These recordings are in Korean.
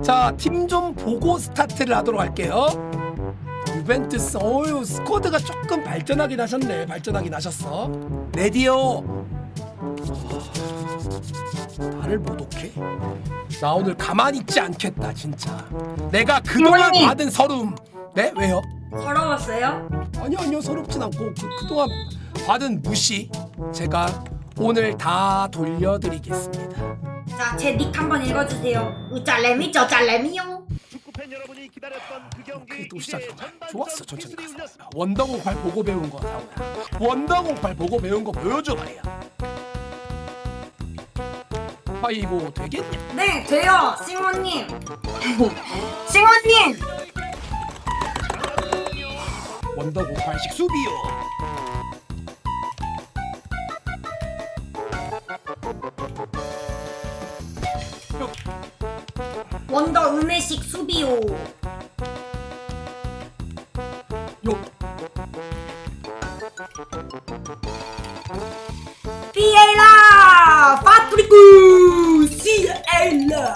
자, 팀 좀 보고 스타트를 하도록 할게요. 유벤투스, 어유 스쿼드가 조금 발전하긴 하셨네. 발전하긴 하셨어. 레디오. 나를 못 오게? 나 오늘 가만히 있지 않겠다, 진짜. 내가 그동안 부모님. 받은 서름. 네? 왜요? 서러웠어요? 아니요, 아니요, 서럽진 않고 그, 그동안 받은 무시 제가 오늘 다 돌려드리겠습니다. 자, 제 닉 한번 읽어주세요. 으짤레미죠, 짤레미요. 축구팬 여러분이 기다렸던 그 경기 또 이제 시작이구나. 전반전 좋았어, 천천히 가서. 울렸습니다. 원더공팔 보고 배운 거 나오야. 원더공팔 보고 배운 거 보여줘 말이야. 아이고 되겠냐? 네, 돼요, 싱호님. 싱호님! 원더공팔식 수비요. 원더 은혜식 수비요. 요 피에라! 파트리쿠! 시에라!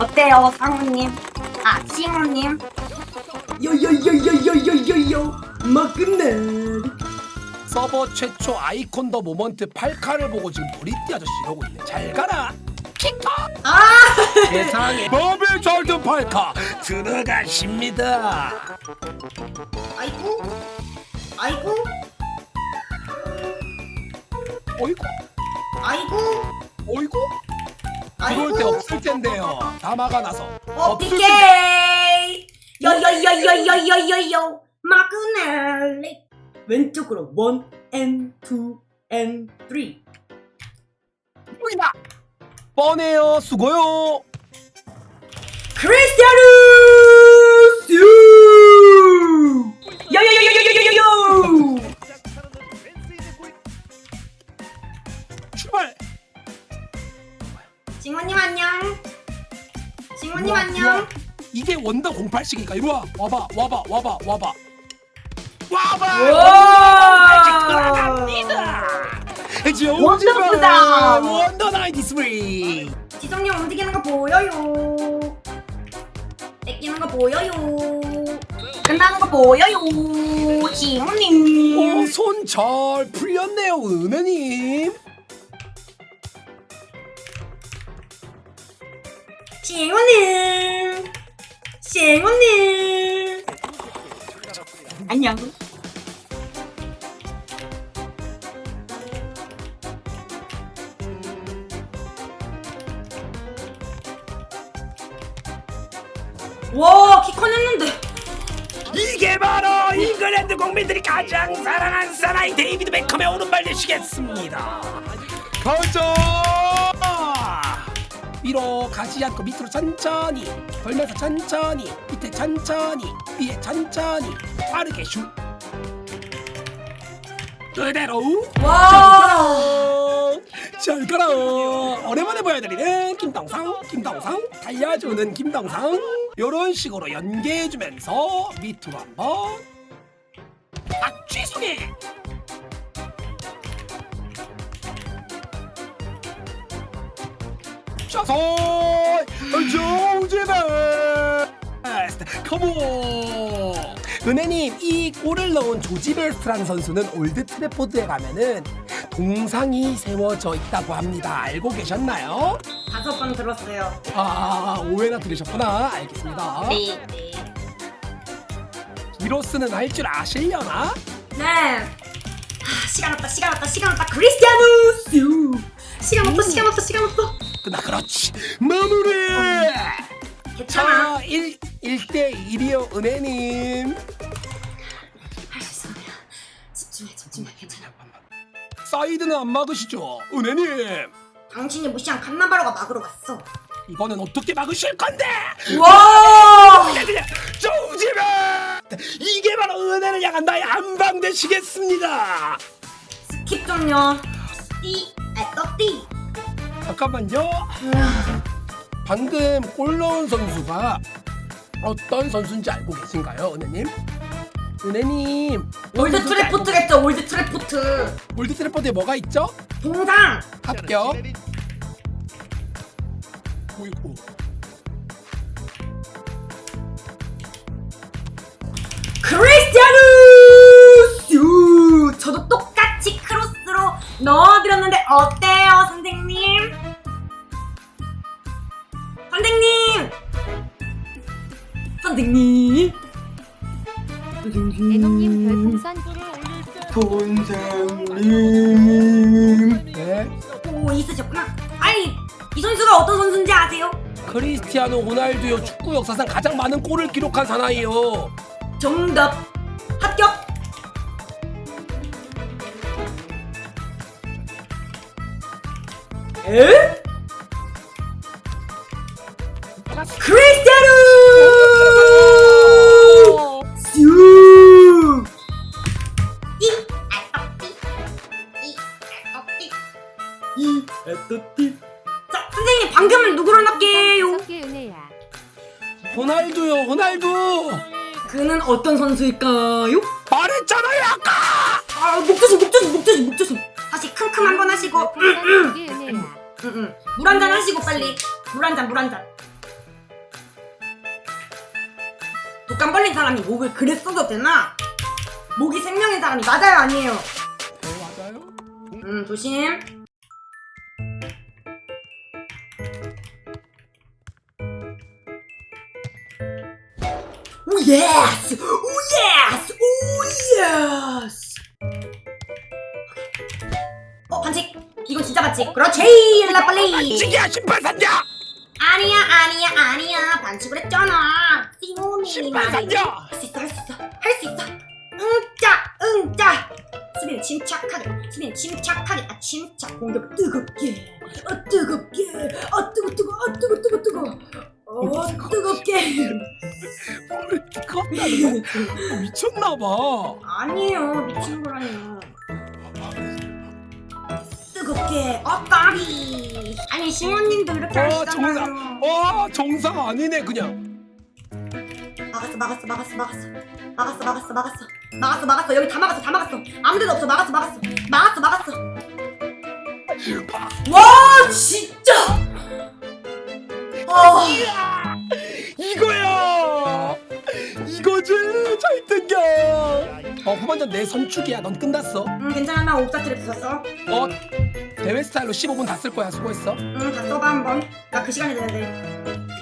어때요, 상우님? 아, 싱호님? 요요요요요요요요! 마그네! 서버 최초 아이콘 더 모먼트 8카를 보고 지금 브리티 아저씨 이러고 있네. 잘 가라. 킥커. 아! 세상에 버블 절든 8카 들어가십니다. 아이고? 아이고? 어이구 아이고? 어이구 아이고? 들어올 때 없을 텐데요. 다 막아놔서 어, 없을! 텐데. 요요요요요요요요! 마그넬! 왼쪽으로 원, 앤, 투, 앤, 쓰리. 보이나 뻔해요. 수고요. 크리스티아누! 슈! 요요요요요요요요! 출발. 징호님 안녕. 징호님 우와, 안녕. 우와. 이게 원더 08씩이니까 이리 와. 와봐 와봐 와봐 와봐. 와봐. 원더보다. 원더 93. 지성님 움직이는 거 보여요. 뺏기는 거 보여요. 끝나는 거 보여요. 징호님. 어, 손잘 풀렸네요, 은혜님. 징호님. 징호님. 안녕. 와, 키 커냈는데. 이게 바로 잉글랜드 국민들이 가장 사랑하는 사나이 데이비드 베컴의 오른발 되시겠습니다. 가자! 위로 가지 않고 밑으로 천천히 돌면서 천천히 밑에 천천히 위에 천천히 빠르게 슛 그대로 와. 잘 가라 오랜만에 보여드리는 김동상 김동상. 달려주는 김동상. 요런 식으로 연계해주면서 밑으로 한번. 박쥐송이! 자선! 조지베 컴온! 은혜님 이 골을 넣은 조지베스트라는 선수는 올드 트래포드에 가면은 동상이 세워져 있다고 합니다 알고 계셨나요? 다섯 번 들었어요. 아 오해나 들으셨구나 알겠습니다 네, 네. 기로스는 할 줄 아시려나? 네. 아, 시간 없다, 시간 없다, 시간 없다. 크리스티아누 슈. 시간 없다, 시간 없다, 시간 없다. 나 그렇지 마무리 괜찮아. 자 1, 1대 1이요 은혜님 사이드는 안 막으시죠 은혜님 당신이 무시한 칸나바로가 막으러 갔어. 이거는 어떻게 막으실 건데 와! 조지베 이게 바로 은혜를 향한 나의 한방 되시겠습니다 스킵 좀요. 띠, 에떠 띠. 잠깐만요 방금 골 넣은 선수가 어떤 선수인지 알고 계신가요 은혜님? 은혜님 올드 트래포트겠죠 올드 트래포트 올드 트래포트에 뭐가 있죠? 동상 합격. 오이고. 크리스티아누 슈! 저도 똑같이 크로스로 넣어드렸는데 어때요 선생님? 선생님! 선생님! 애농님 별풍선 선생님. 네. 오, 있으셨구나. 아니, 이 선수가 어떤 선수인지 아세요? 크리스티아노 호날두요 축구 역사상 가장 많은 골을 기록한 사나이요. 정답! 합격! 에? 크리스티아노! 어떤 선수일까요? 말했잖아요 아까. 아 목조심 목조심 목조심 목조심 다시 킁킁 한 번 하시고 은혜야. 응, 물 한 잔 하시고 빨리 물 한 잔 물 한 잔 독감 걸린 사람이 목을 그래 써도 되나? 목이 생명인 사람이 맞아요 아니에요? 네 맞아요. 음 조심 오 예스! 오 예스! 오 예스! 어 반칙! 이건 진짜 반칙! 그렇지! 일라 빨리! 지기야 심판산자. 아니야 아니야 아니야 반칙을 했잖아 띵오니 심판산자. 할수 있어 할 수 있어 할 수 있어 응짜 응짜 수비는 침착하게 수비는 침착하게 아 침착 공격 뜨겁게 아 뜨겁게 아 뜨거 뜨거 아 뜨거 뜨거 뜨거 어 뜨겁게. 뭘 뜨겁다는 거 미쳤나봐. 아니에요 미치는 거라니요. 뜨겁게. 어 까비. 아니 시모님도 이렇게 어, 하시잖아요. 와 정상 아니네 그냥. 막았어 막았어 막았어 막았어. 막았어 막았어 막았어. 막았어 막았어. 여기 다 막았어 다 막았어. 아무 데도 없어. 막았어 막았어. 막았어 막았어. 와 진 내 선축이야. 넌 끝났어. 응, 괜찮아 나 트랩 썼어 어 대회 스타일로 15분 다 쓸 거야. 수고했어. 응다 써봐 한번 나 그 시간에 되는데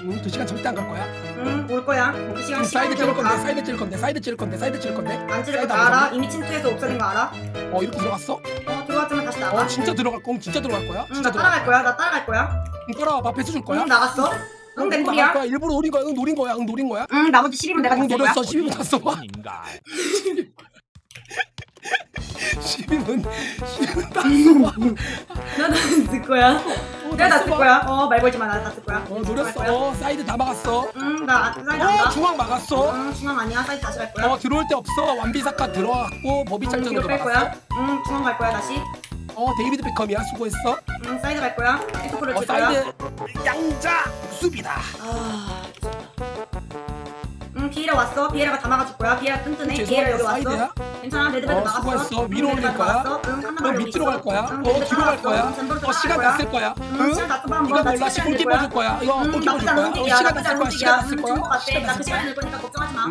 응, 두 시간 절대 안 갈 거야. 응올 거야 그 시간 사이드 찌를 건데, 가 사이드 찌를 건데, 사이드 찌를 건데, 사이드 찌를 건데. 안 찌를 사이드 거안 알아? 이미 침투해서 옵사된 거 알아? 어 이렇게 들어갔어? 어 들어왔지만 다시 나가 어 진짜 들어갈 공 진짜 들어갈 거야? 응 진짜 나 따라갈 거야 나 따라갈 거야 응, 따라와봐 패스 줄 거야? 응 나갔어 응 응, 나갈 거야 일부러 노린 거야 응 노린 거야 응 노린 거야 응 나머지 12분 내가 응 다 쓸 거야 노렸어 12분 다 써봐 12분 12분 다 써봐 나다쓸 거야 어, 내가 다쓸 써봐. 거야. 어, 말 걸지 마. 나 다 쓸 거야. 어 노렸어 어 사이드 다 막았어 응, 나 사이드 안 어 가. 중앙 막았어 응, 중앙 아니야. 사이드 다시 갈 거야. 어 들어올 데 없어 완비사카 들어갔고 버비 응, 뒤로 뺄 들어갔어 거야. 응, 중앙 갈 거야. 다시. 어 데이비드 베컴이야 수고했어 응, 사이드 갈 거야. 피토프를 어 칠 거야. 사이드 양자 수비다 아, 응, 비에라 왔어. 비에라가 다 막아줄 거야. 비에라 튼튼해. 비에라 여기 왔어. 괜찮아. 레드베드 어, 막았어. 수고했어. 응, 위로 올릴 거야. 막았어. 응, 한너발 밑으로 갈 거야 응, 어 뒤로 갈. 거야 어 시간 쓸 거야 응, 응? 시간 다 써봐 한번. 이거 나 몰라 시간 골키퍼 줄줄 거야 이거 응, 골키퍼 줄 거야 어. 시간 않은 거야. 시간 응, 거야 같아. 시간 나그늘 거니까 걱정하지 마.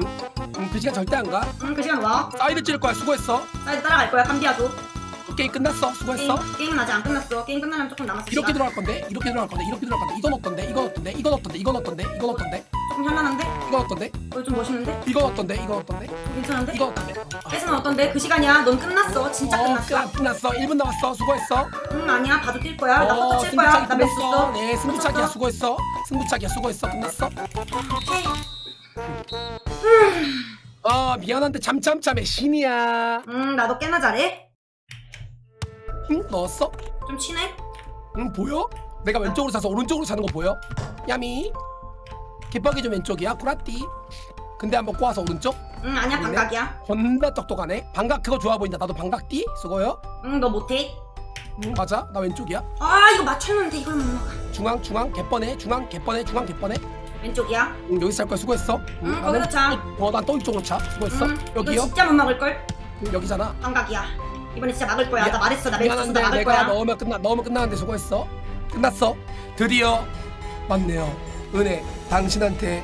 응, 그 시간 절대 안 가. 응, 그 시간 와. 사이드 찔 거야. 수고했어. 사이드 따라갈 거야. 캄비아도. 게임 끝났어. 게임, 수고했어. 게임은 아직 안 끝났어. 게임 끝나려면 조금 남았어. 이렇게. 들어갈 건데. 이렇게 들어갈 건데. 이렇게 들어갈 건데. 이건 어떤데? 이건 어떤데? 이건 어떤데? 이건 어떤데? 이건 어떤데? 조금 현란한데? 이건 어떤데? 어, 좀 멋있는데? 이건 어떤데? 이건 어떤데? 괜찮은데? 이건 어떤데? 뺏으면 어떤데? 그 시간이야. 넌 끝났어. 진짜 어, 끝났어. 끝- 끝났어. 1분 남았어. 수고했어. 응, 아니야. 봐도 뛸 거야. 나 어, 포터 칠 거야. 승부차기 나 매수 끝났어. 써. 네, 승부차기야. 수고했어. 승부차기야. 수고했어. 끝났어. 오케이. 어, 미안한데 잠참참의 신이야. 응, 나도 꽤나 잘해. 응? 넣었어? 좀 친해? 응, 보여? 내가 왼쪽으로 사서 오른쪽으로 사는 거 보여? 야미. 깃박이 좀 왼쪽이야. 꾸라띠. 근데 한번 꼬아서 오른쪽. 응, 아니야. 반각이야. 혼나 똑똑하네. 방각 그거 좋아 보인다. 나도 방각띠 수고요. 응, 너 못해. 응, 맞아. 나 왼쪽이야. 아, 이거 맞췄는데 이걸 못 막아. 중앙 중앙 개뻔해. 중앙 개뻔해. 중앙 개뻔해. 왼쪽이야. 응, 여기서 할 거야. 수고했어. 응, 거기서 차. 어, 난또 이쪽으로 차. 수고했어. 응, 이거 여기요. 진짜 못 막을걸? 응, 여기잖아. 반각이야. 이번에 진짜 막을 거야. 미- 나 말했어. 나나 미안한데 막을 내가 거야. 넣으면 끝나 넣으면 끝나는데 수고했어. 끝났어. 드디어 맞네요. 은혜 당신한테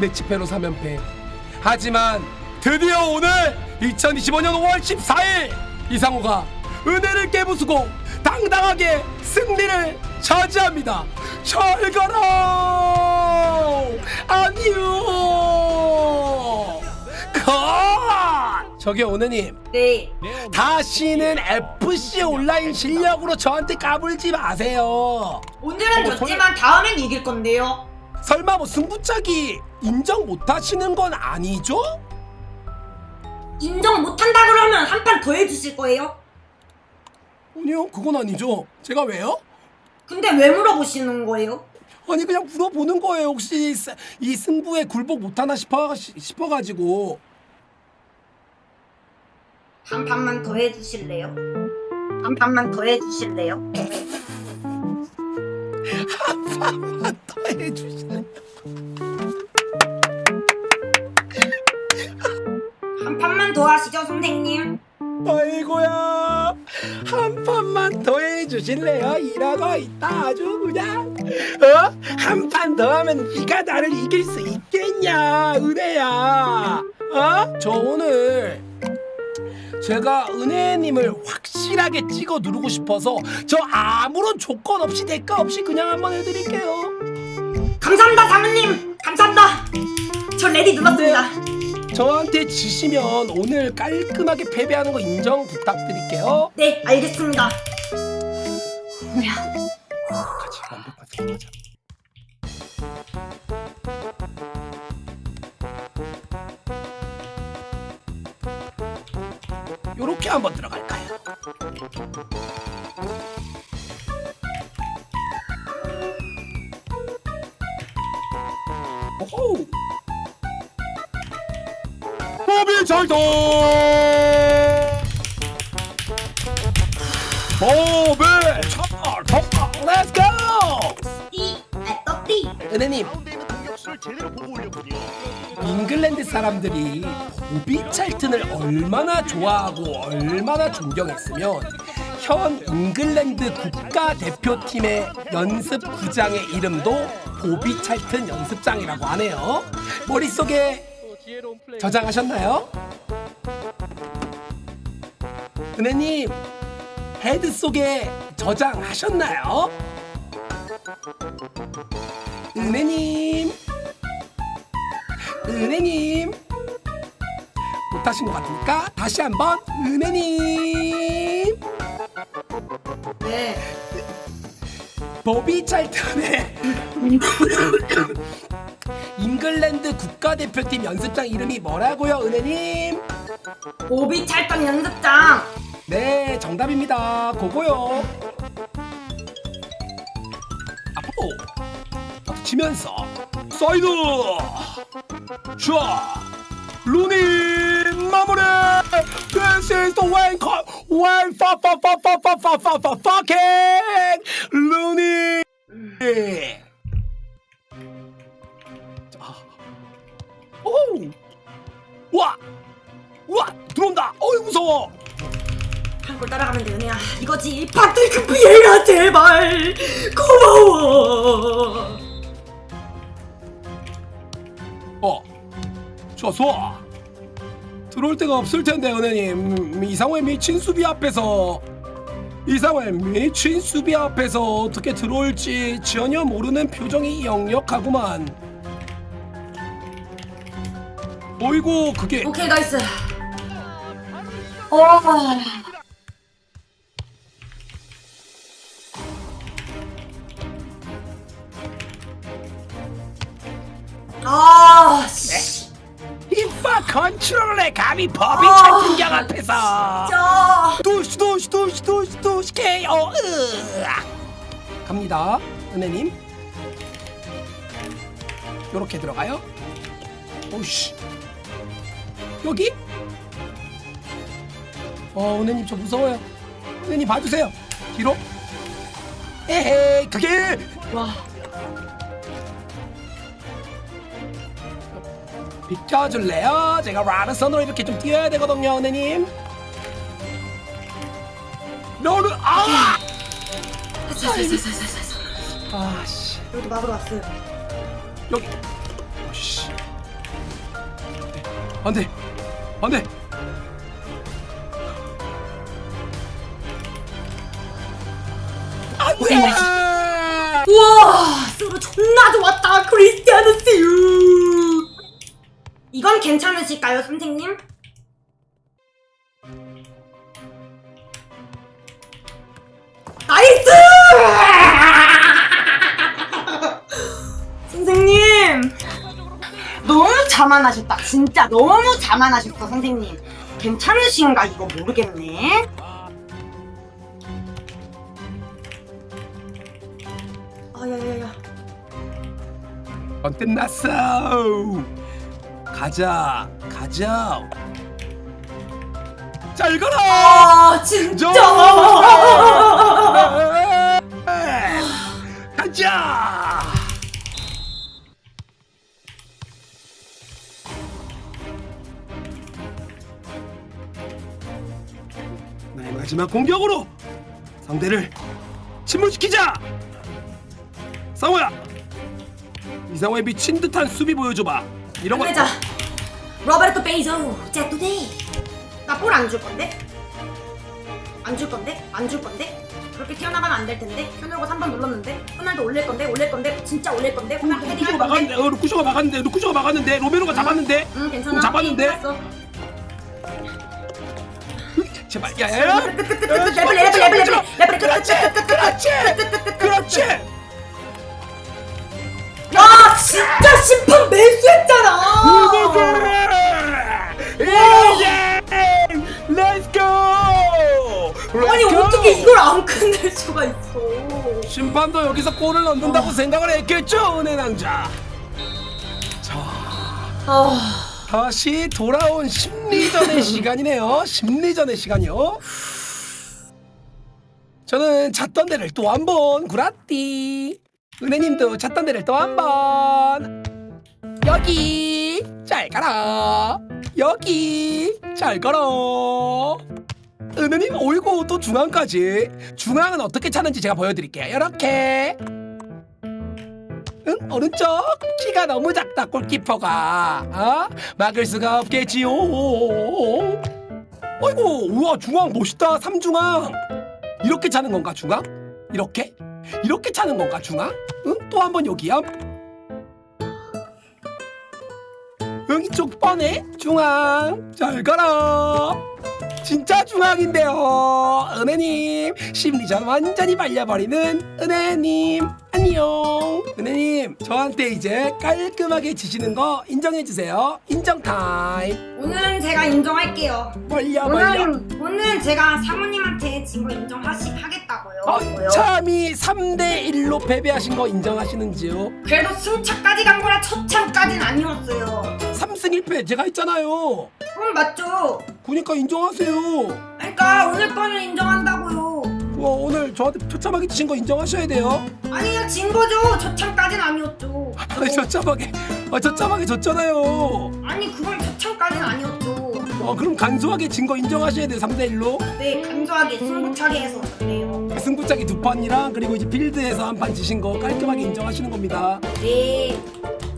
매치패로 3연패. 하지만 드디어 오늘 2025년 5월 14일 이상호가 은혜를 깨부수고 당당하게 승리를 차지합니다. 잘 가라! 안녕! 컷! 저기요, 은혜님. 네. 다시는 FC 온라인 실력으로 저한테 까불지 마세요. 오늘은 졌지만 다음엔 이길 건데요. 설마 뭐 승부차기 인정 못 하시는 건 아니죠? 인정 못한다 그러면 한 판 더 해주실 거예요? 아니요, 그건 아니죠. 제가 왜요? 근데 왜 물어보시는 거예요? 아니 그냥 물어보는 거예요. 혹시 스- 이 승부에 굴복 못하나 싶어 싶어가지고 한 판만 더 해주실래요? 한 판만 더 해주실래요? 한번 더 해주실래요? 한 판만 더 하시죠, 선생님. 아이고야 한 판만 더 해주실래요? 이러고 있다 아주 그냥 어? 한 판 더 하면 네가 나를 이길 수 있겠냐 은혜야 어? 저 오늘 제가 은혜님을 확실하게 찍어 누르고 싶어서 저 아무런 조건 없이 대가 없이 그냥 한번 해드릴게요 감사합니다, 사모님. 감사합니다. 저 레디 눌렀습니다. 저한테 지시면 오늘 깔끔하게 패배하는 거 인정 부탁드릴게요 네, 알겠습니다. 뭐야? 같이 완벽한 승리자 어떻게 한번 들어갈까요? 오호! 범인 장동! 범인 장동! Let's 떡띠! 은혜님 보고 올렸군요. 잉글랜드 사람들이 보비 찰튼을 얼마나 좋아하고 얼마나 존경했으면 현 잉글랜드 국가대표팀의 연습구장의 이름도 보비 찰튼 연습장이라고 하네요. 머릿속에 저장하셨나요? 은혜님 헤드 속에 저장하셨나요? 은혜님 은혜님. 못하신 것 같으니까 다시 한번 은혜님. 네. 보비 찰튼의 잉글랜드 국가대표팀 연습장 이름이 뭐라고요 은혜님? 오비 찰떡 연습장. 네 정답입니다. 그거요. 앞으로 앞으로 치면서 사이드 자 루니 마무리 This is the when when fa fa fa fa fa fa fa fa fucking 루니 자, 오! 와! 와! 들어온다! 어이 무서워! 한골 따라가면 돼, 은혜야. 이거지. 파트리크 비에라, 제발. 고마워. 좋아, 좋아. 들어올 데가 없을 텐데, 은혜님. 이상호의 미친 수비 앞에서 이상호의 미친 수비 앞에서 어떻게 들어올지 전혀 모르는 표정이 역력하구만. 어이구, 그게 오케이, 나이스. 어. 컨트롤에 감히 법이 아, 찰등경 앞에서. 진짜. 도시 도시 도시 도시 도시 케어 으악. 갑니다 은혜님. 요렇게 들어가요. 오씨. 여기? 어 은혜님 저 무서워요. 은혜님 봐주세요. 뒤로. 에헤이 그게. 와. 비켜줄래요? 제가 라르선으로 이렇게 좀 뛰어야 되거든요 은혜님 너는 아! 됐어, 됐어. 아씨 여기도 막으러 왔어요. 여기 오씨 안돼 안돼 뭐야? 우와 수로 존나 좋았다 크리스티아노 스유 이건 괜찮으실까요 선생님? 나이스! 선생님! 너무 자만하셨다. 진짜 너무 자만하셨어 선생님. 괜찮으신가? 이거 모르겠네. 아 야 야 야. 어, 끝났어. 가자, 가자. 잘 가라. 아 진짜 가자. 나의 마지막 공격으로 상대를 침몰시키자. 상호야, 이상호의 미친 듯한 수비 보여줘봐. 이런 거. 끝내자 로베르토 베이조 제투데이 나볼 안 줄 건데? 안 줄 건데? 안 줄 건데? 그렇게 튀어나가면 안 될 텐데 현우가 3번 눌렀는데 호날두 올릴 건데 올릴 건데 진짜 올릴 건데 호날두 헤딩 건데 막았는데, 어, 루쿠쇼가 막았는데, 루쿠쇼가 막았는데, 로메로가 잡았는데. 응 괜찮아 어, 잡았는데? 게임 끝났어. 제발, 야, 야, 야. 끝끝끝끝 레벨 레벨 레벨 레벨 레벨 그렇지, 그렇지, 그렇지. 와 진짜 심판 매수했잖아 Let's go! 아니 Let's go! 어떻게 이걸 안 끝낼 수가 있어 심판도 여기서 골을 넣는다고 생각을 했겠죠, 은혜 낭자. 자, 아 다시 돌아온 심리전의 시간이네요. 심리전의 시간이요. 저는 잤던 데를 또 한번 구라띠. 은혜님도 잤던 데를 또 한 번. 여기 잘 가라. 여기 잘 가라. 은혜님 어이구 또 중앙까지. 중앙은 어떻게 차는지 제가 보여드릴게요. 이렇게. 응? 오른쪽 키가 너무 작다 골키퍼가 어? 막을 수가 없겠지요 어이구 우와 중앙 멋있다 삼중앙 이렇게 차는 건가 중앙? 이렇게? 이렇게 차는 건가 중앙? 응? 또 한 번 여기야 응 이쪽 뻔해 중앙 잘 가라 진짜 중앙인데요 은혜님 심리전 완전히 말려버리는 은혜님 안녕 은혜님 저한테 이제 깔끔하게 지시는 거 인정해 주세요 인정 타임 오늘은 제가 인정할게요 벌려 벌려 오늘 오늘 제가 사모님한테 진 거 인정하시 하겠다고요. 어, 뭐요? 참이 3대 1로 패배하신 거 인정하시는지요? 그래도 승차까지 간 거라 첫참까진 아니었어요. 3승 1패 제가 했잖아요 그럼 맞죠? 그니까 인정하세요 그러니까 오늘 거는 인정한다고요. 어, 오늘 저한테 처참하게 지신 거 인정하셔야 돼요 아니요 진 거죠. 첫참까진 아니었죠. 아니 처참하게 아, 처참하게 졌잖아요 아니 그건 첫참까진 아니었죠. 어 그럼 간소하게 진 거 인정하셔야 돼요 3대 1로 네 간소하게 승부차게 해서 그래요. 승부차기 두 판이랑 그리고 이제 필드에서 한 판 지신 거 깔끔하게 인정하시는 겁니다 네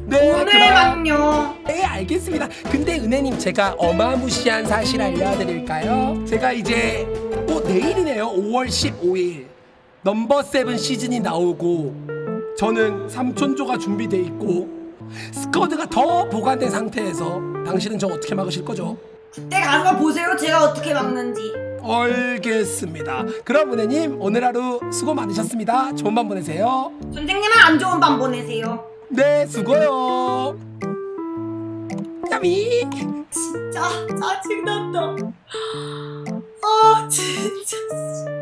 네 그럼 오늘만요. 네 알겠습니다 근데 은혜님 제가 어마무시한 사실 알려드릴까요? 제가 이제 어 내일이네요 5월 15일 넘버 세븐 시즌이 나오고 저는 삼촌조가 준비돼 있고 스쿼드가 더 보관된 상태에서 당신은 저 어떻게 막으실 거죠? 그때 가서 보세요. 제가 어떻게 막는지. 알겠습니다 그럼 은혜님 오늘 하루 수고 많으셨습니다 좋은 밤 보내세요 선생님은 안 좋은 밤 보내세요. 네 수고요 야미 진짜 짜증난다. 아 진짜.